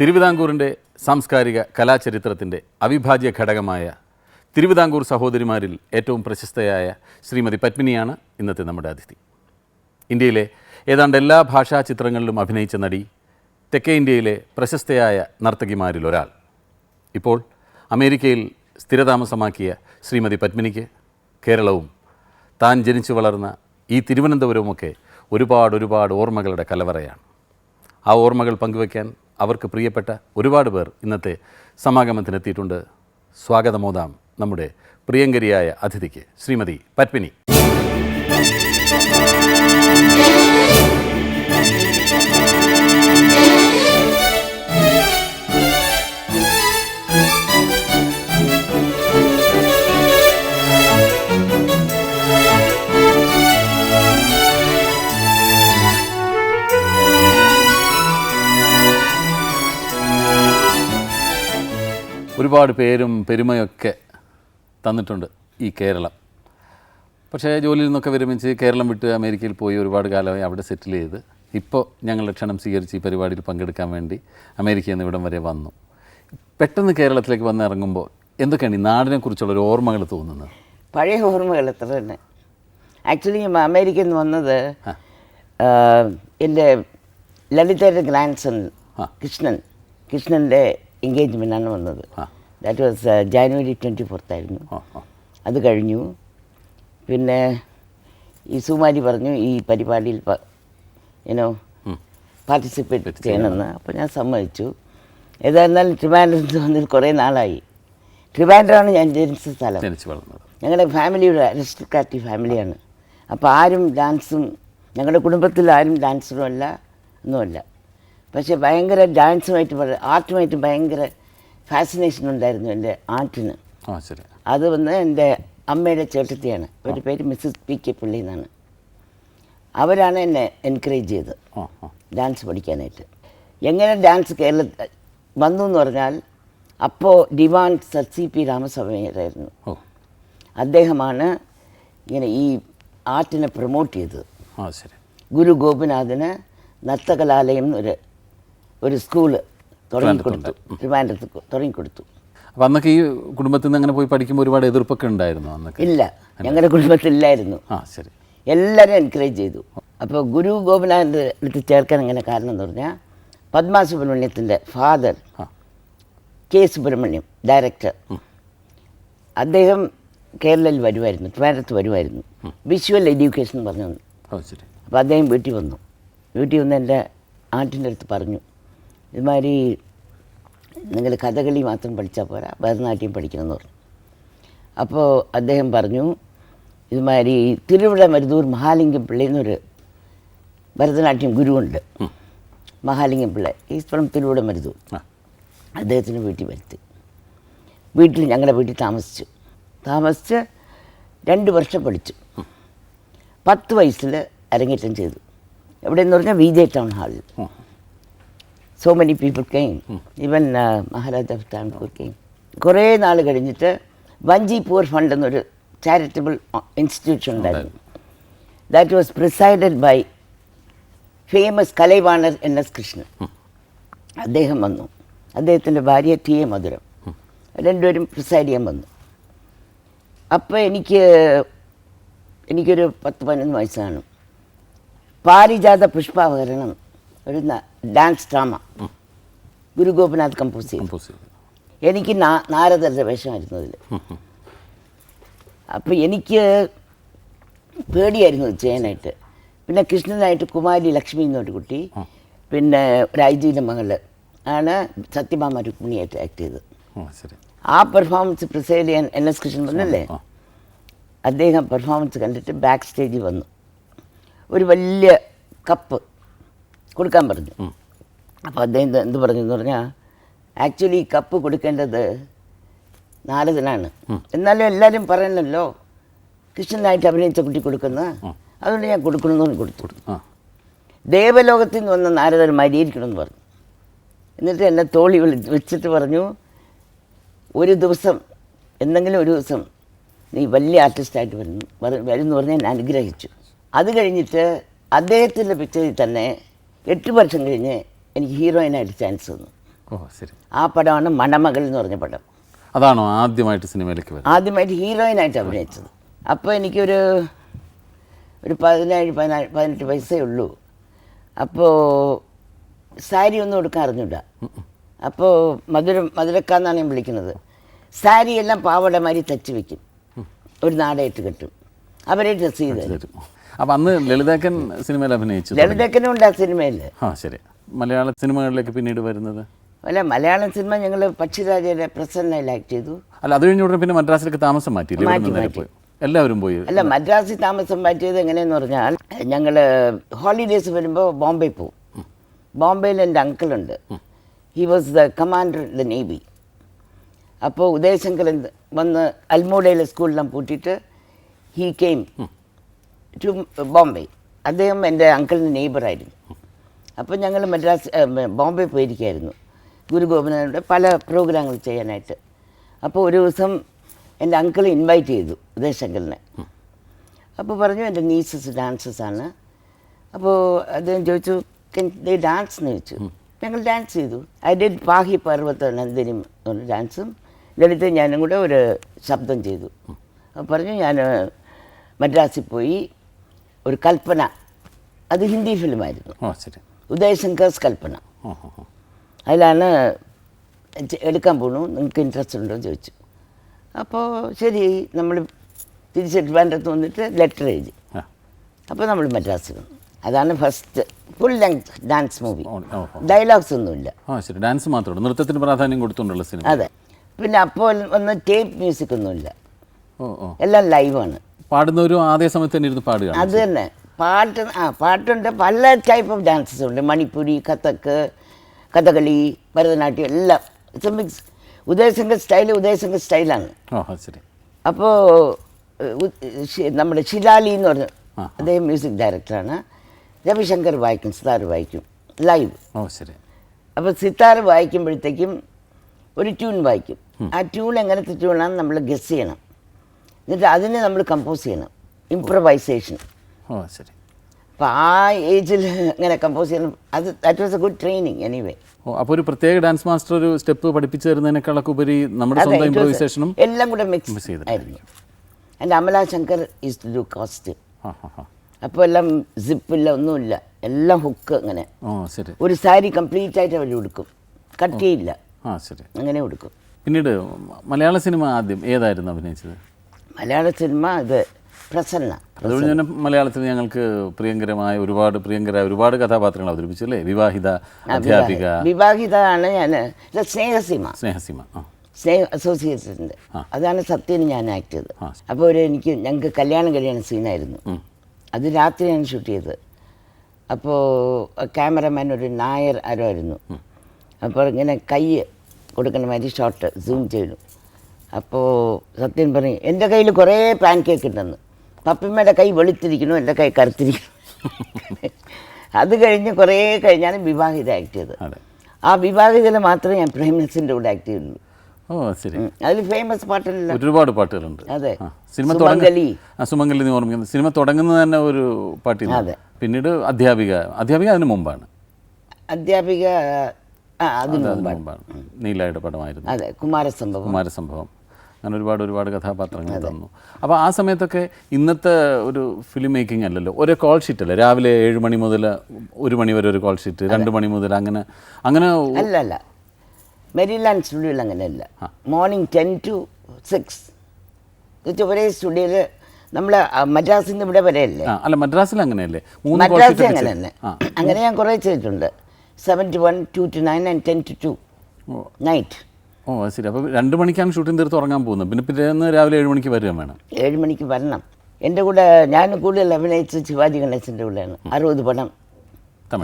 തിരുവിതാംകൂറിന്റെ സാംസ്കാരിക കലാചരിത്രത്തിന്റെ അവിഭാജ്യ ഘടകമായ തിരുവിതാംകൂർ സഹോദരിമാരിൽ ഏറ്റവും പ്രശസ്തയായ ശ്രീമതി പത്മിനിയാണ് ഇന്നത്തെ നമ്മുടെ അതിഥി. ഇന്ത്യയിലെ ഏതാണ്ട് എല്ലാ ഭാഷാ ചിത്രങ്ങളിലും അഭിനയിച്ച നടി തെക്കേ ഇന്ത്യയിലെ പ്രശസ്തയായ നർത്തകിമാരിൽ ഒരാൾ. ഇപ്പോൾ അമേരിക്കയിൽ സ്ഥിരതാമസമാക്കിയ ശ്രീമതി പത്മിനിക്ക് കേരളവും താൻ ജനിച്ചു വളർന്ന ഈ തിരുവനന്തപുരവുമൊക്കെ ഒരുപാട് ഒരുപാട് ഓർമ്മകളുടെ കലവറയാണ്. ആ ഓർമ്മകൾ പങ്കുവയ്ക്കാൻ അവർക്ക് പ്രിയപ്പെട്ട ഒരുപാട് പേർ ഇന്നത്തെ സമാഗമത്തിനെത്തിയിട്ടുണ്ട്. സ്വാഗതമോദാം നമ്മുടെ പ്രിയങ്കരിയായ അതിഥിക്ക് ശ്രീമതി പത്മിനി. ഒരുപാട് പേരും പെരുമയൊക്കെ തന്നിട്ടുണ്ട് ഈ കേരളം. പക്ഷേ ജോലിയിൽ നിന്നൊക്കെ വിരമിച്ച് കേരളം വിട്ട് അമേരിക്കയിൽ പോയി ഒരുപാട് കാലമായി അവിടെ സെറ്റിൽ ചെയ്ത് ഇപ്പോൾ ഞങ്ങളുടെ ക്ഷണം സ്വീകരിച്ച് ഈ പരിപാടിയിൽ പങ്കെടുക്കാൻ വേണ്ടി അമേരിക്കയിൽ നിന്ന് ഇവിടം വരെ വന്നു. പെട്ടെന്ന് കേരളത്തിലേക്ക് വന്ന് ഇറങ്ങുമ്പോൾ എന്തൊക്കെയാണ് ഈ നാടിനെക്കുറിച്ചുള്ള ഒരു ഓർമ്മകൾ തോന്നുന്നത്? പഴയ ഓർമ്മകൾ എത്ര തന്നെ. ആക്ച്വലി അമേരിക്കയിൽ നിന്ന് വന്നത് എന്റെ ലളിതയുടെ ഗ്രാൻഡ് സൺ കൃഷ്ണൻ. കൃഷ്ണന്റെ എൻഗേജ്മെന്റാണ് വന്നത്. ദാറ്റ് വാസ് ജാനുവരി ട്വന്റി ഫോർത്തായിരുന്നു അത് കഴിഞ്ഞു. പിന്നെ ഈ സുമാരി പറഞ്ഞു ഈ പരിപാടിയിൽ യുനോ പാർട്ടിസിപ്പേറ്റ് ചെയ്യണമെന്ന്. അപ്പോൾ ഞാൻ സമ്മതിച്ചു. ഏതായിരുന്നാലും ട്രിവാൻഡ്രത്ത് വന്നിട്ട് കുറേ നാളായി. ട്രിവാൻഡ്രമാണ് ഞാൻ ജനിച്ച സ്ഥലം. ഞങ്ങളുടെ ഫാമിലിയുടെ അരിസ്റ്റോക്രാറ്റി ഫാമിലിയാണ് അപ്പോൾ ആരും ഡാൻസും ഞങ്ങളുടെ കുടുംബത്തിൽ ആരും ഡാൻസറും അല്ല ഒന്നുമല്ല. പക്ഷേ ഭയങ്കര ഡാൻസുമായിട്ട് വളരെ ആർട്ടുമായിട്ട് ഭയങ്കര ഫാസിനേഷൻ ഉണ്ടായിരുന്നു എന്റെ ആർട്ടിന് അത് വന്ന് എന്റെ അമ്മയുടെ ചേട്ടത്തിയാണ്. അവരുടെ പേര് മിസ്സസ് പി കെ പുള്ളി എന്നാണ്. അവരാണ് എന്നെ എൻകറേജ് ചെയ്തത് ഡാൻസ് പഠിക്കാനായിട്ട്. എങ്ങനെ ഡാൻസ് കേരള വന്നു എന്ന് പറഞ്ഞാൽ അപ്പോൾ ഡിവാൻ സർ സി പി രാമസ്വാമിയായിരുന്നു അദ്ദേഹമാണ് ഇങ്ങനെ ഈ ആർട്ടിനെ പ്രൊമോട്ട് ചെയ്തത്. ഗുരു ഗോപിനാഥന് നർത്തകലാലയം എന്നൊരു ഒരു സ്കൂൾ തുടങ്ങിക്കൊടുത്തു ട്രിവാൻഡ്രത്ത് തുടങ്ങിക്കൊടുത്തു അന്നൊക്കെ ഈ കുടുംബത്തിൽ നിന്ന് അങ്ങനെ പോയി പഠിക്കുമ്പോൾ ഒരുപാട് എതിർപ്പൊക്കെ ഉണ്ടായിരുന്നു അന്നൊക്കെ? ഇല്ല. ഞങ്ങളുടെ കുടുംബത്തിലില്ലായിരുന്നു. ആ ശരി. എല്ലാവരും എൻകറേജ് ചെയ്തു. അപ്പോൾ ഗുരു ഗോപിനാഥന്റെ അടുത്ത് ചേർക്കാൻ എങ്ങനെ കാരണം എന്ന് പറഞ്ഞാൽ പത്മ സുബ്രഹ്മണ്യത്തിന്റെ ഫാദർ കെ സുബ്രഹ്മണ്യം ഡയറക്ടർ അദ്ദേഹം കേരളയിൽ വരുമായിരുന്നു ട്രിവാൻഡ്രത്ത് വരുമായിരുന്നു. വിഷ്വൽ എഡ്യൂക്കേഷൻ പറഞ്ഞു അപ്പോൾ അദ്ദേഹം വീട്ടിൽ വന്നു. വീട്ടിൽ വന്ന് എന്റെ ആന്റിന്റെ അടുത്ത് പറഞ്ഞു ഇതുമാതിരി നിങ്ങൾ കഥകളി മാത്രം പഠിച്ചാൽ പോരാ. ഭരതനാട്യം പഠിക്കണമെന്ന് പറഞ്ഞു. അപ്പോൾ അദ്ദേഹം പറഞ്ഞു ഇതുമാതിരി തിരുവിട മരുതൂർ മഹാലിംഗം പിള്ളി എന്നൊരു ഭരതനാട്യം ഗുരുവുണ്ട്. മഹാലിംഗം പിള്ള. ഈ ഫ്രം തിരുവിട മരുതൂർ ആ. അദ്ദേഹത്തിന് വീട്ടിൽ വരുത്തി. വീട്ടിൽ ഞങ്ങളുടെ വീട്ടിൽ താമസിച്ചു. താമസിച്ച് രണ്ട് വർഷം പഠിച്ചു. പത്ത് വയസ്സിൽ അരങ്ങേറ്റം ചെയ്തു. എവിടെയെന്ന് പറഞ്ഞാൽ വി ജെ ടൗൺ ഹാളിൽ. So many people came even Maharaja ടാൻപൂർ came കുറേ നാൾ കഴിഞ്ഞിട്ട് വഞ്ചി പൂർ ഫണ്ട് എന്നൊരു ചാരിറ്റബിൾ ഇൻസ്റ്റിറ്റ്യൂഷൻ ഉണ്ടായിരുന്നു. That was presided by famous Kalaivanar N S Krishnan അദ്ദേഹം വന്നു. അദ്ദേഹത്തിന്റെ ഭാര്യ ടി എ മധുരം. രണ്ടുപേരും പ്രിസൈഡ് ചെയ്യാൻ വന്നു. അപ്പോൾ എനിക്ക് എനിക്കൊരു പത്ത് പതിനൊന്ന് വയസ്സാണ്. പാരിജാത പുഷ്പാവതരണം ഒരു dance drama Guru Gopinath compose ചെയ്തു. കമ്പോസ് ചെയ്തു. എനിക്ക് നാരദരുടെ വേഷമായിരുന്നു അതിൽ അപ്പോൾ എനിക്ക് പേടിയായിരുന്നു ചെയ്യാനായിട്ട് പിന്നെ കൃഷ്ണനായിട്ട് കുമാരി ലക്ഷ്മി എന്നൊരു കുട്ടി പിന്നെ രാജീവിന്റെ മകൾ ആണ് സത്യഭാമ രുക്മിണിയായിട്ട് ആക്ട് ചെയ്തത്. ശരി. ആ പെർഫോമൻസ് പ്രിസൈഡ് ചെയ്യാൻ എൻ എസ് കൃഷ്ണൻ പറഞ്ഞല്ലേ? അദ്ദേഹം പെർഫോമൻസ് കണ്ടിട്ട് ബാക്ക് സ്റ്റേജിൽ വന്നു. ഒരു വലിയ കപ്പ് കൊടുക്കാൻ പറഞ്ഞു. അപ്പോൾ അദ്ദേഹം എന്ത് പറഞ്ഞു എന്ന് പറഞ്ഞാൽ ആക്ച്വലി ഈ കപ്പ് കൊടുക്കേണ്ടത് നാരദനാണ് എന്നാലും എല്ലാവരും പറയണല്ലോ കൃഷ്ണനായിട്ട് അഭിനയിച്ച കുട്ടി കൊടുക്കുന്ന അതുകൊണ്ട് ഞാൻ കൊടുക്കണമെന്ന് പറഞ്ഞ് കൊടുത്തു. ദേവലോകത്തിൽ നിന്ന് വന്ന നാരദൻ മരിയിരിക്കണമെന്ന് പറഞ്ഞു. എന്നിട്ട് എന്നെ തോളി വിളി വെച്ചിട്ട് പറഞ്ഞു ഒരു ദിവസം എന്തെങ്കിലും ഒരു ദിവസം നീ വലിയ ആർട്ടിസ്റ്റായിട്ട് വരുന്നു വരുന്നു പറഞ്ഞാൽ പറഞ്ഞ് ഞാൻ അനുഗ്രഹിച്ചു. അത് കഴിഞ്ഞിട്ട് അദ്ദേഹത്തിന്റെ പിക്ചറിൽ തന്നെ എട്ട് വർഷം കഴിഞ്ഞ് എനിക്ക് ഹീറോയിനായിട്ട് ചാൻസ് തന്നു ഓ ശരി. ആ പടമാണ് മണമകൾ എന്ന് പറഞ്ഞ പടം. അതാണോ ആദ്യമായിട്ട് സിനിമയിലേക്ക് വരുന്നത്? ആദ്യമായിട്ട് ഹീറോയിനായിട്ട് അഭിനയിച്ചത്. അപ്പോൾ എനിക്കൊരു ഒരു പതിനേഴ് പതിനാല് പതിനെട്ട് വയസ്സേ ഉള്ളൂ. അപ്പോൾ സാരി ഒന്നും എടുക്കാൻ അറിഞ്ഞൂട. അപ്പോൾ മധുര മധുരക്കാന്നാണ് ഞാൻ വിളിക്കുന്നത്. സാരി എല്ലാം പാവട മാതിരി തച്ച് വെക്കും. ഒരു നാടയിട്ട് കെട്ടും. അവരെ ഡ്രസ്സ് ചെയ്ത് തരും. അപ്പം അന്ന് ലളിതാക്കൻ സിനിമയിൽ അഭിനയിച്ചു ലളിതാക്കനുണ്ട് ആ സിനിമയിൽ. ആ ശരി. മലയാള സിനിമകളിലേക്ക് പിന്നീട് വരുന്നത്? അല്ല മലയാളം സിനിമ ഞങ്ങൾ പക്ഷിരാജയുടെ പ്രസന്നയിൽ ആക്ട് ചെയ്തു. അല്ല അത് കഴിഞ്ഞ ഉടനെ പിന്നെ മദ്രാസിലേക്ക് താമസം മാറ്റി, എല്ലാവരും പോയി. അല്ല മദ്രാസിൽ താമസം മാറ്റിയത് എങ്ങനെയെന്ന് പറഞ്ഞാൽ ഞങ്ങൾ ഹോളിഡേസ് വരുമ്പോൾ ബോംബെ പോവും. ബോംബെയിൽ എന്റെ അങ്കിളുണ്ട്. He was the commander the navy അപ്പോൾ ഉദയശങ്കരൻ വന്ന് അൽമോഡയിലെ സ്കൂളിലും പൂട്ടിയിട്ട് ഹീ കെയിം ടു ബോംബെ അദ്ദേഹം എന്റെ അങ്കിളിന്റെ നെയ്ബറായിരുന്നു അപ്പോൾ ഞങ്ങൾ മദ്രാസ് ബോംബെ പോയിരിക്കുകയായിരുന്നു ഗുരു ഗോപിനാഥയുടെ പല പ്രോഗ്രാമുകൾ ചെയ്യാനായിട്ട്. അപ്പോൾ ഒരു ദിവസം എന്റെ അങ്കിൾ ഇൻവൈറ്റ് ചെയ്തു ഉദയശങ്കറിനെ. അപ്പോൾ പറഞ്ഞു എന്റെ നീസസ് ഡാൻസസാണ് അപ്പോൾ അദ്ദേഹം ചോദിച്ചു ദേ ഡാൻസ് എന്ന് ചോദിച്ചു. ഞങ്ങൾ ഡാൻസ് ചെയ്തു. ഐ ഡിഡ് പാഹി പർവത നന്ദിനി ഒരു ഡാൻസും ലളിത ഞാനും കൂടെ ഒരു ശബ്ദം ചെയ്തു. അപ്പോൾ പറഞ്ഞു ഞാൻ മദ്രാസിൽ പോയി ഒരു കൽപ്പന. അത് ഹിന്ദി ഫിലിമായിരുന്നു. ഉദയശങ്കർസ് കൽപ്പന. അതിലാണ് എടുക്കാൻ പോണു. നിങ്ങൾക്ക് ഇൻട്രസ്റ്റ് ഉണ്ടോ എന്ന് ചോദിച്ചു. അപ്പോൾ ശരി നമ്മൾ തിരിച്ച് ട്രിവാൻഡ്രത്ത് വന്നിട്ട് ലെറ്റർ എഴുതി. അപ്പോൾ നമ്മൾ മദ്രാസ് വന്നു. അതാണ് first full length dance movie. Dialogues ഒന്നുമില്ല. ശരി. ഡാൻസ് മാത്രമേ ഉള്ളൂ. നൃത്തത്തിന് പ്രാധാന്യം കൊടുത്തുകൊണ്ടുള്ള സിനിമ അതെ. പിന്നെ അപ്പോൾ ഒന്ന് ടേപ്പ് മ്യൂസിക് ഒന്നുമില്ല. എല്ലാം ലൈവാണ് പാടുന്നവരും അതേ സമയത്ത് തന്നെ ഇരുന്ന് പാടുക അത് തന്നെ. പാട്ട് ആ പാട്ടുണ്ട്. പല ടൈപ്പ് ഓഫ് ഡാൻസസ് ഉണ്ട്. മണിപ്പുരി കഥക്ക് കഥകളി ഭരതനാട്യം എല്ലാം. It's mix Uday Shankar style Uday Shankar സ്റ്റൈലാണ് ശരി. അപ്പോൾ നമ്മുടെ ശിലാലി എന്ന് പറഞ്ഞു. അദ്ദേഹം മ്യൂസിക് ഡയറക്ടറാണ് രവിശങ്കർ വായിക്കും സിതാർ വായിക്കും. ലൈവ് ഓ ശരി. അപ്പോൾ സിത്താർ വായിക്കുമ്പോഴത്തേക്കും ഒരു ട്യൂൺ വായിക്കും. ആ ട്യൂൺ എങ്ങനത്തെ ട്യൂണാണെന്ന് നമ്മൾ ഗസ് ചെയ്യണം. എന്നിട്ട് അതിനെ നമ്മൾ കമ്പോസ് ചെയ്യണം. ഇംപ്രവൈസേഷൻ ഓ ശരി. അപ്പോൾ ആ ഏജിൽ ഇങ്ങനെ കമ്പോസ് ചെയ്യണം. അത് that was a good training anyway oh അപ്പോൾ ഒരു പ്രത്യേക ഡാൻസ് മാസ്റ്റർ ഒരു സ്റ്റെപ്പ് പഠിപ്പിച്ചു തരുന്നതിനേക്കാളൊക്കെ ഉപരി നമ്മുടെ സ്വന്തം ഇംപ്രൊവൈസേഷനും എല്ലാം കൂടെ മിക്സ് ചെയ്തായിരുന്നു എന്റെ Amala Shankar is to do cost അപ്പോൾ എല്ലാം സിപ്പില്ല ഒന്നുമില്ല. എല്ലാം ഹുക്ക് അങ്ങനെ ഒരു സാരി കംപ്ലീറ്റ് ആയിട്ട് അവർ കൊടുക്കും കട്ട് ചെയ്യില്ല. ആ ശരി. അങ്ങനെ കൊടുക്കും പിന്നീട് മലയാള സിനിമ ആദ്യം ഏതായിരുന്നു അഭിനയിച്ചത്? മലയാള സിനിമ ഇത് പ്രസന്ന അതുകൊണ്ട് തന്നെ മലയാളത്തിൽ ഞങ്ങൾക്ക് പ്രിയങ്കരമായ ഒരുപാട് പ്രിയങ്കര ഒരുപാട് കഥാപാത്രങ്ങൾ അവതരിപ്പിച്ചു അല്ലേ വിവാഹിത അധ്യാപിക. വിവാഹിത. ആണ് ഞാൻ. സ്നേഹസീമ. സ്നേഹസീമ സ്നേഹ അസോസിയേറ്റഡ് അതാണ് സത്യന് ഞാൻ ആക്ട് ചെയ്തത്. അപ്പോൾ ഒരു എനിക്ക് ഞങ്ങൾക്ക് കല്യാണം കഴിയുന്ന സീനായിരുന്നു. അത് രാത്രിയാണ് ഷൂട്ട് ചെയ്തത്. അപ്പോൾ ക്യാമറമാൻ ഒരു നായർ ആരോ ആയിരുന്നു. അപ്പോൾ ഇങ്ങനെ കൈ കൊടുക്കണ മാതിരി ഷോട്ട് സൂം ചെയ്തു. അപ്പോൾ സത്യൻ പറഞ്ഞു എന്റെ കയ്യിൽ കുറേ പാൻ കേക്ക് ഉണ്ടെന്ന്. പപ്പിമ്മയുടെ കൈ വെളുത്തിരിക്കുന്നു എന്റെ കൈ കറുത്തിരിക്കുന്നു. അത് കഴിഞ്ഞ് കുറേ കഴിഞ്ഞാണ് വിവാഹിത ആക്ട് ചെയ്തത് ആ വിവാഹിതയിൽ മാത്രമേ ഞാൻ പ്രേംനസിന്റെ കൂടെ ആക്ട് ചെയ്തുള്ളൂ ഓ ശരി. അതിൽ ഫേമസ് പാട്ടല്ല ഒരുപാട് പാട്ടുകളുണ്ട്. അതെ. സിനിമ തുടങ്ങലി സുമംഗലി. നീ ഓർമ്മിക്കുന്നത് സിനിമ തുടങ്ങുന്നത് തന്നെ ഒരു പാട്ടി അതെ. പിന്നീട് അധ്യാപിക. അധ്യാപിക അതിന് മുമ്പാണ്. അധ്യാപിക ആ അതിന് മുമ്പാണ്. നീലയുടെ പടമായിരുന്നു. അതെ കുമാരസംഭവം. കുമാരസംഭവം. അങ്ങനെ ഒരുപാട് ഒരുപാട് കഥാപാത്രങ്ങൾ തന്നു. അപ്പോൾ ആ സമയത്തൊക്കെ ഇന്നത്തെ ഒരു ഫിലിം മേക്കിംഗ് അല്ലല്ലോ ഒരു കോൾ ഷീറ്റ് അല്ലേ? രാവിലെ ഏഴ് മണി മുതൽ ഒരു മണി വരെ ഒരു കോൾ ഷീറ്റ് രണ്ട് മണി മുതൽ അങ്ങനെ അങ്ങനെ അല്ല അല്ല. മെരിലാൻഡ് സ്റ്റുഡിയോയിൽ അങ്ങനെയല്ല. മോർണിംഗ് ടെൻ ടു സിക്സ് ഒരേ സ്റ്റുഡിയോയിൽ നമ്മളെ മദ്രാസിൽ നിന്ന് ഇവിടെ വരെയല്ലേ അല്ല? മദ്രാസിൽ അങ്ങനെയല്ലേ? മദ്രാസിൽ അങ്ങനെ തന്നെ അങ്ങനെ ഞാൻ കുറേ ചെയ്തിട്ടുണ്ട്. Seven two one two two nine and ten two two night oh അത് ശരി. അപ്പോൾ രണ്ട് മണിക്കാണ് ഷൂട്ടിംഗ് തീർത്ത് ഉറങ്ങാൻ പോകുന്നത്. പിന്നെ പിറ്റേന്ന് രാവിലെ ഏഴ് മണിക്ക് വരികയും വേണം. ഏഴ് മണിക്ക് വരണം. എന്റെ കൂടെ ഞാൻ കൂടുതൽ അഭിനയിച്ചു ശിവാജി ഗണേശന്റെ കൂടെയാണ്. അറുപത് പടം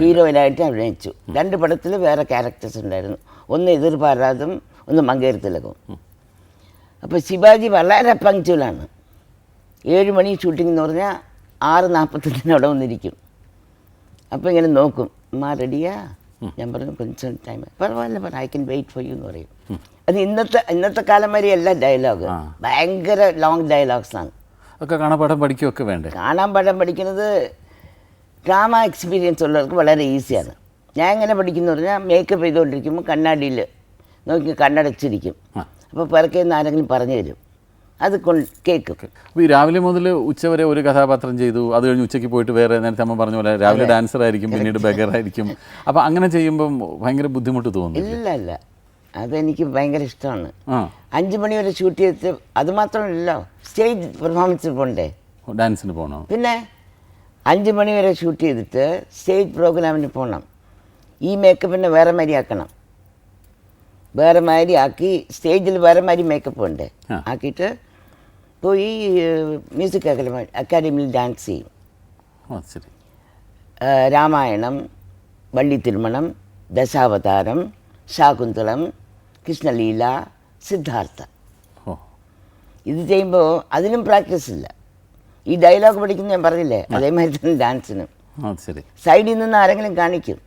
ഹീറോയിനായിട്ട് അഭിനയിച്ചു. രണ്ട് പടത്തിൽ വേറെ ക്യാരക്ടേഴ്സ് ഉണ്ടായിരുന്നു. ഒന്ന് എതിർപാരാതും ഒന്ന് മങ്കേരത്തിലകും അപ്പോൾ ശിവാജി വളരെ പങ്ക്ച്വലാണ് ഏഴ് മണി ഷൂട്ടിംഗ് എന്ന് പറഞ്ഞാൽ ആറ് നാൽപ്പത്തഞ്ചിന് അവിടെ വന്നിരിക്കും. അപ്പോൾ ഇങ്ങനെ നോക്കും അമ്മ റെഡിയാ ഞാൻ പറഞ്ഞു കുറച്ച് ടൈം പരവായില്ല പറ I can wait for you എന്ന് പറയും. അത് ഇന്നത്തെ ഇന്നത്തെ കാലം വരെ എല്ലാ ഡയലോഗ്. ഭയങ്കര ലോങ് ഡയലോഗ്സാണ് ഒക്കെ കാണാൻ കാണാപ്പാടം പഠിക്കുകയൊക്കെ വേണ്ടേ? കാണാൻ പാഠം പഠിക്കുന്നത് ഡ്രാമ എക്സ്പീരിയൻസ് ഉള്ളവർക്ക് വളരെ ഈസിയാണ് ഞാൻ എങ്ങനെ പഠിക്കുന്നു പറഞ്ഞാൽ മേക്കപ്പ് ചെയ്തുകൊണ്ടിരിക്കുമ്പോൾ കണ്ണാടിയിൽ നോക്കി കണ്ണടച്ചിരിക്കും. അപ്പോൾ പിറക്കേന്ന് ആരെങ്കിലും പറഞ്ഞു തരും. അത് കേൾക്കും അപ്പോൾ ഈ രാവിലെ മുതൽ ഉച്ചവരെ ഒരു കഥാപാത്രം ചെയ്തു. അത് കഴിഞ്ഞ് ഉച്ചയ്ക്ക് പോയിട്ട് വേറെ നേരത്തെ അമ്മ പറഞ്ഞ പോലെ രാവിലെ ഡാൻസർ ആയിരിക്കും പിന്നീട് ബഗർ ആയിരിക്കും. അപ്പോൾ അങ്ങനെ ചെയ്യുമ്പം ഭയങ്കര ബുദ്ധിമുട്ട് തോന്നുന്നു ഇല്ല ഇല്ല. അതെനിക്ക് ഭയങ്കര ഇഷ്ടമാണ്. അഞ്ച് മണി വരെ ഷൂട്ട് ചെയ്തിട്ട് അത് മാത്രമല്ല സ്റ്റേജ് പെർഫോമൻസ് പോണ്ടേ? ഡാൻസിന് പോകണം പിന്നെ അഞ്ച് മണി വരെ ഷൂട്ട് ചെയ്തിട്ട് സ്റ്റേജ് പ്രോഗ്രാമിന് പോകണം ഈ മേക്കപ്പിനെ വേറെ മാതിരി ആക്കണം. വേറെ മാതിരി ആക്കി സ്റ്റേജിൽ വേറെ മാതിരി മേക്കപ്പ് ഉണ്ട്? ആ. പോയി മ്യൂസിക് അക്കാദമി അക്കാദമിയിൽ ഡാൻസ് ചെയ്യും. ശരി. രാമായണം വള്ളി തിരുമണം ദശാവതാരം ശാകുന്തളം കൃഷ്ണലീല സിദ്ധാർത്ഥ. ഇത് ചെയ്യുമ്പോൾ അതിനും പ്രാക്ടീസ് ഇല്ല. ഈ ഡയലോഗ് പഠിക്കുന്ന ഞാൻ പറഞ്ഞില്ലേ അതേമാതിരി തന്നെ ഡാൻസിനും സൈഡിൽ നിന്ന് ആരെങ്കിലും കാണിക്കും.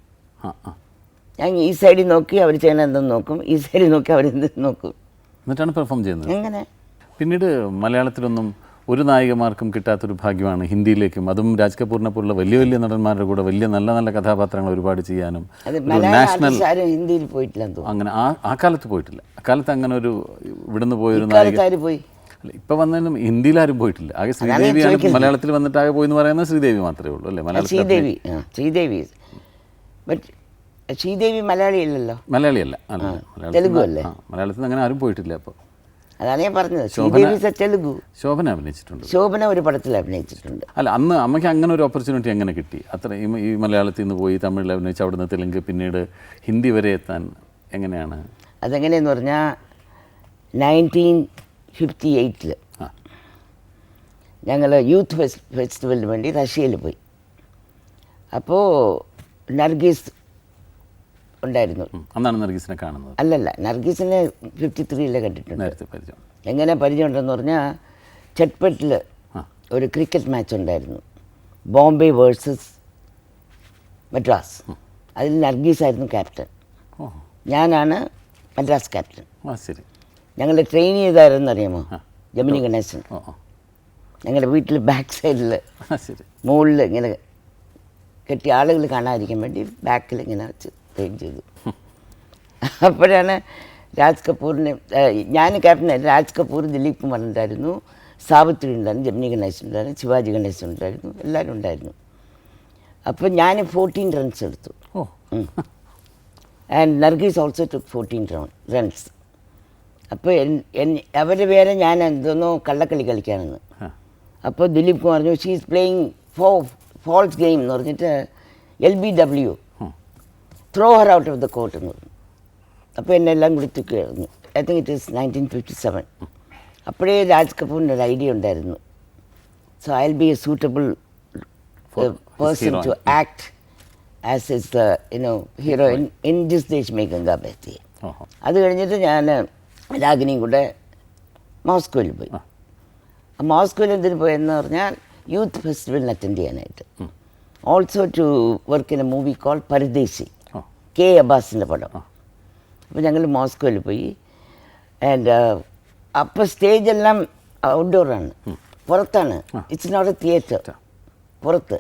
ഞാൻ ഈ സൈഡിൽ നോക്കി അവർ ചെയ്യണ എന്തെന്ന് നോക്കും ഈ സൈഡിൽ നോക്കി നോക്കും. എന്നിട്ടാണ് പെർഫോം ചെയ്യുന്നത്? എങ്ങനെ? പിന്നീട് മലയാളത്തിലൊന്നും ഒരു നായികമാർക്കും കിട്ടാത്തൊരു ഭാഗ്യമാണ് ഹിന്ദിയിലേക്കും. അതും രാജ് കപൂറിനെ പോലുള്ള വലിയ വലിയ നടന്മാരുടെ കൂടെ വലിയ നല്ല നല്ല കഥാപാത്രങ്ങൾ ഒരുപാട് ചെയ്യാനും നാഷണൽ ഹിന്ദിയിൽ പോയിട്ടില്ല അങ്ങനെ ആ ആ കാലത്ത് പോയിട്ടില്ല. അക്കാലത്ത് അങ്ങനെ ഒരു ഇവിടുന്ന് പോയൊരു നായിക പോയി? ഇപ്പൊ വന്നതിനും ഹിന്ദിയിൽ ആരും പോയിട്ടില്ല. ആകെ ശ്രീദേവിയാണ് മലയാളത്തിൽ വന്നിട്ട് ആകെ പോയി എന്ന് പറയുന്നത് ശ്രീദേവി മാത്രമേ ഉള്ളൂ അല്ലേ? മലയാളത്തിൽ ശ്രീദേവി ശ്രീദേവി. ബട്ട് ശ്രീദേവി മലയാളിയല്ലല്ലോ? മലയാളിയല്ല. അല്ലേ? മലയാളത്തിൽ അങ്ങനെ ആരും പോയിട്ടില്ല അപ്പോൾ അതാണ് ഞാൻ പറഞ്ഞത്. ശ്രീദേവി തെലുഗു ശോഭന അഭിനയിച്ചിട്ടുണ്ട്. ശോഭന ഒരു പടത്തിൽ അഭിനയിച്ചിട്ടുണ്ട്. അല്ല അന്ന് അമ്മയ്ക്ക് അങ്ങനെ ഒരു ഓപ്പർച്യൂണിറ്റി എങ്ങനെ കിട്ടി? അത്ര ഈ മലയാളത്തിൽ നിന്ന് പോയി തമിഴിൽ അഭിനയിച്ച് അവിടുന്ന് തെലുങ്ക് പിന്നീട് ഹിന്ദി വരെ എത്താൻ എങ്ങനെയാണ്? അതെങ്ങനെയെന്ന് പറഞ്ഞാൽ നയന്റീൻ ഫിഫ്റ്റി എയ്റ്റിൽ ഞങ്ങൾ യൂത്ത് ഫെസ് ഫെസ്റ്റിവലിന് വേണ്ടി റഷ്യയിൽ പോയി. അപ്പോൾ നർഗീസ് ഉണ്ടായിരുന്നു. അന്നാണ് നർഗീസിനെ കാണുന്നത്. അല്ലല്ല നർഗീസിനെ ഫിഫ്റ്റി ത്രീയിലെ കണ്ടിട്ടുണ്ട് പരിചയം. എങ്ങനെ പരിചയമുണ്ടെന്ന് പറഞ്ഞാൽ ചട്ട്പെട്ടിൽ ഒരു ക്രിക്കറ്റ് മാച്ച് ഉണ്ടായിരുന്നു. ബോംബെ വേഴ്സസ് മദ്രാസ്. അതിൽ നർഗീസ് ആയിരുന്നു ക്യാപ്റ്റൻ ഞാനാണ് മദ്രാസ് ക്യാപ്റ്റൻ. ശരി. ഞങ്ങൾ ട്രെയിൻ ചെയ്തായിരുന്നു അറിയാമോ? ജമിനി ഗണേശൻ. ഞങ്ങളുടെ വീട്ടിൽ ബാക്ക് സൈഡിൽ മുകളിൽ ഇങ്ങനെ കെട്ടിയ ആളുകൾ കാണാതിരിക്കാൻ വേണ്ടി ബാക്കിൽ ഇങ്ങനെ വെച്ച് ട്രെയിൻ ചെയ്തു. അപ്പോഴാണ് രാജ് കപൂറിനെ ഞാൻ ക്യാപ്റ്റൻ രാജ് കപൂർ ദിലീപ് കുമാർ ഉണ്ടായിരുന്നു സാവിത്രി ഉണ്ടായിരുന്നു ജമിനി ഗണേശൻ ഉണ്ടായിരുന്നു ശിവാജി ഗണേശൻ ഉണ്ടായിരുന്നു എല്ലാവരും ഉണ്ടായിരുന്നു. അപ്പോൾ ഞാൻ ഫോർട്ടീൻ റൺസ് എടുത്തു. And Nargis also too fourteen run runs അപ്പോൾ അവരുടെ പേരെ ഞാൻ എന്തോന്നോ കള്ളക്കളി കളിക്കാനെന്ന് അപ്പോൾ ദിലീപ് കുമാർ പറഞ്ഞു she is playing foul false game എന്ന് പറഞ്ഞിട്ട് L B W. Throw her out of the court എന്ന് പറഞ്ഞു. അപ്പോൾ എന്നെ എല്ലാം കൂടി തൂക്കിയായിരുന്നു I think it is nineteen fifty seven അപ്പോഴേ രാജ് കപൂറിന്റെ ഒരു ഐഡിയ ഉണ്ടായിരുന്നു. So I will be a suitable person to. Act as is the you know heroine in Jis this Desh Mein Ganga Behti അത് കഴിഞ്ഞിട്ട് ഞാൻ രാഗിനിയും കൂടെ മോസ്കോയിൽ പോയി. മോസ്കോയിൽ എന്തിനു പോയെന്ന് പറഞ്ഞാൽ യൂത്ത് ഫെസ്റ്റിവലിന് അറ്റൻഡ് ചെയ്യാനായിട്ട്. Also to work in a movie call Pardesi K അബ്ബാസിന്റെ പടം. അപ്പോൾ ഞങ്ങൾ മോസ്കോയിൽ പോയി. ആൻഡ് അപ്പോൾ സ്റ്റേജെല്ലാം ഔട്ട്ഡോറാണ് പുറത്താണ്. ഇറ്റ്സ് നോട്ട് എ തിയേറ്റർ പുറത്ത്.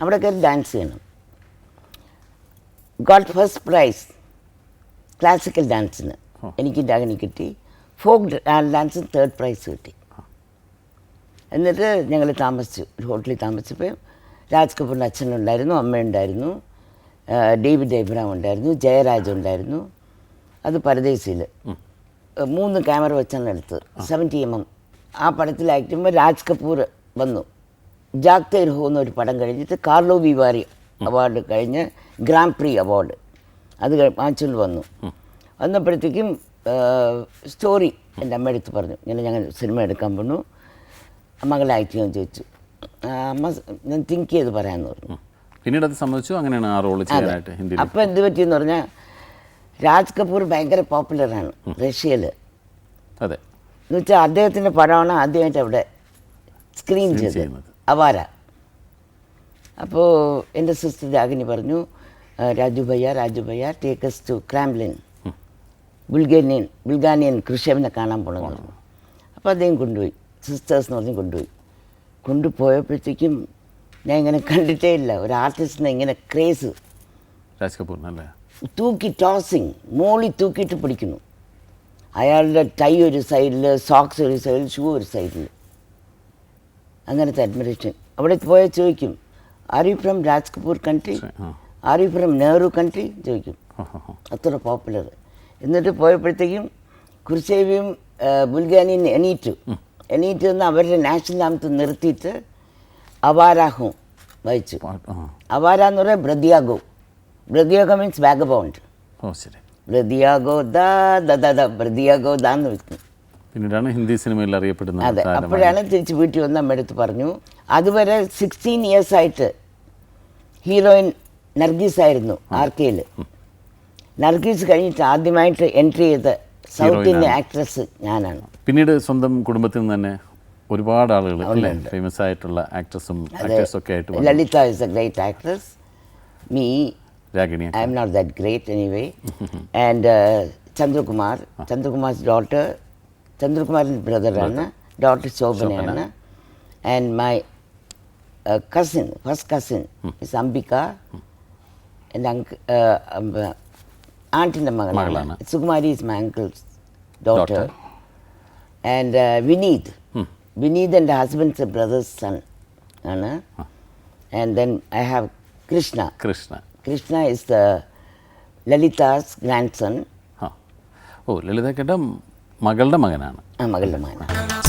അവിടെ കയറി ഡാൻസ് ചെയ്യണം. ഗോഡ് ഫസ്റ്റ് പ്രൈസ് ക്ലാസിക്കൽ ഡാൻസിന് എനിക്ക് ഡാഗിനി കിട്ടി. ഫോക്ക് ഡാൻസിന് തേർഡ് പ്രൈസ് കിട്ടി. എന്നിട്ട് ഞങ്ങൾ താമസിച്ചു. ഒരു ഹോട്ടലിൽ താമസിച്ചപ്പോൾ രാജ് കപൂറിന്റെ അച്ഛനുണ്ടായിരുന്നു അമ്മയുണ്ടായിരുന്നു. ഡേവിഡ് എബ്രാം ഉണ്ടായിരുന്നു ജയരാജ് ഉണ്ടായിരുന്നു. അത് പരദേശിയിൽ. മൂന്ന് ക്യാമറ വെച്ചാണ് എടുത്തത്. സെവന്റി എം എം ആ പടത്തിൽ ആക്ട് ചെയ്യുമ്പോൾ രാജ് കപൂർ വന്നു. ജാക് രഹോ എന്നൊരു പടം കഴിഞ്ഞിട്ട് കാർലോ വിവാരി അവാർഡ് കഴിഞ്ഞ് ഗ്രാം പ്രീ അവാർഡ്. അത് വാങ്ങിച്ചുകൊണ്ട് വന്നു. വന്നപ്പോഴത്തേക്കും സ്റ്റോറി എന്റെ അമ്മ എടുത്ത് പറഞ്ഞു. ഇങ്ങനെ ഞങ്ങൾ സിനിമ എടുക്കാൻ പോണു മകളെ ആക്ട് ചെയ്യാൻ ചോദിച്ചു. അമ്മ ഞാൻ തിങ്ക് ചെയ്ത് പറയാമെന്ന് പറഞ്ഞു. പിന്നീട് അത് സമ്മതിച്ചു അങ്ങനെയാണ് ആ റോൾ ചെയ്യാനായിട്ട് ഹിന്ദി അപ്പോൾ എന്ത് പറ്റിയെന്ന് പറഞ്ഞാൽ രാജ് കപൂർ ഭയങ്കര പോപ്പുലറാണ് റഷ്യയിൽ അതെ. എന്ന് വെച്ചാൽ അദ്ദേഹത്തിന്റെ പടമാണ് ആദ്യമായിട്ട് അവിടെ സ്ക്രീൻ ചെയ്യുന്നത്. അവാര. അപ്പോൾ എന്റെ സിസ്റ്റർ രാഗിനി പറഞ്ഞു Raju bhaiya Raju bhaiya takes to Kremlin Bulganin Bulganin കൃഷവിനെ കാണാൻ പോകണമെന്ന് പറഞ്ഞു. അപ്പോൾ അദ്ദേഹം കൊണ്ടുപോയി സിസ്റ്റേഴ്സ് എന്ന് പറഞ്ഞ് കൊണ്ടുപോയി. കൊണ്ടുപോയപ്പോഴത്തേക്കും ഞാൻ ഇങ്ങനെ കണ്ടിട്ടേ ഇല്ല. ഒരു ആർട്ടിസ്റ്റിനെ ഇങ്ങനെ ക്രേസ് രാജ് കപൂറിനല്ലേ തൂക്കി ടോസിങ് മോളി തൂക്കിയിട്ട് പിടിക്കുന്നു. അയാളുടെ ടൈ ഒരു സൈഡിൽ സോക്സ് ഒരു സൈഡിൽ ഷൂ ഒരു സൈഡിൽ അങ്ങനത്തെ അഡ്മിറേഷൻ അവിടെ പോയാൽ ചോദിക്കും are you from Raj Kapoor country are you from Nehru country ചോദിക്കും. അത്ര പോപ്പുലർ എന്നിട്ട് പോയപ്പോഴത്തേക്കും കുർസേവിയും ബുൽഗാനിയും എണീറ്റു. എണീറ്റ് നിന്ന് അവരുടെ നാഷണൽ ആമത്ത് നിർത്തിയിട്ട് അവാരാഹും വായിച്ചു ആ അവാര എന്ന് പറയാൻ ബ്രദിയാഗോ ബ്രദിയാഗോ മീൻസ് ബാഗബൗണ്ട് ഓ ശരി. ബ്രദിയാഗോ ദാ ദ ദ ദ എന്ന് പിന്നീടാണ് ഹിന്ദി സിനിമയിൽ അറിയപ്പെടുന്ന അതെ. അപ്പോഴാണ് തിരിച്ച് വീട്ടിൽ വന്ന് അമ്മ അടുത്ത് പറഞ്ഞു അതുവരെ സിക്സ്റ്റീൻ ഇയേഴ്സ് ആയിട്ട് ഹീറോയിൻ നർഗീസ് ആയിരുന്നു ആർ കെയിൽ നർഗീസ് കഴിഞ്ഞിട്ട് ആദ്യമായിട്ട് എൻട്രി ചെയ്ത സൗത്ത് ഇന്ത്യൻ ആക്ട്രസ് ഞാനാണ്. പിന്നീട് സ്വന്തം കുടുംബത്തിൽ നിന്ന് തന്നെ ഒരുപാട് ആളുകൾ ഫേമസ് ആയിട്ടുള്ള ആക്ട്രസും ഒക്കെ ആയിട്ട് Lalitha is a great actress me Ragini I am not that great anyway and Chandrakumar Chandrakumar daughter ചന്ദ്രകുമാറിന്റെ ബ്രദറാണ് doctor ശോഭനയാണ് and my cousin first cousin miss Ambika എന്റെ അങ്ക ആന്റിന്റെ മകളാണ്. Sukumari is my uncle's doctor and Vineeth Uh, husband's a brother's son. Anna. And then I have Krishna. Krishna Krishna is the Lalita's grandson, ആ ഓ ലളിതക്കേട്ട മകളുടെ മകനാണ് ആ മകളുടെ മകനാണ്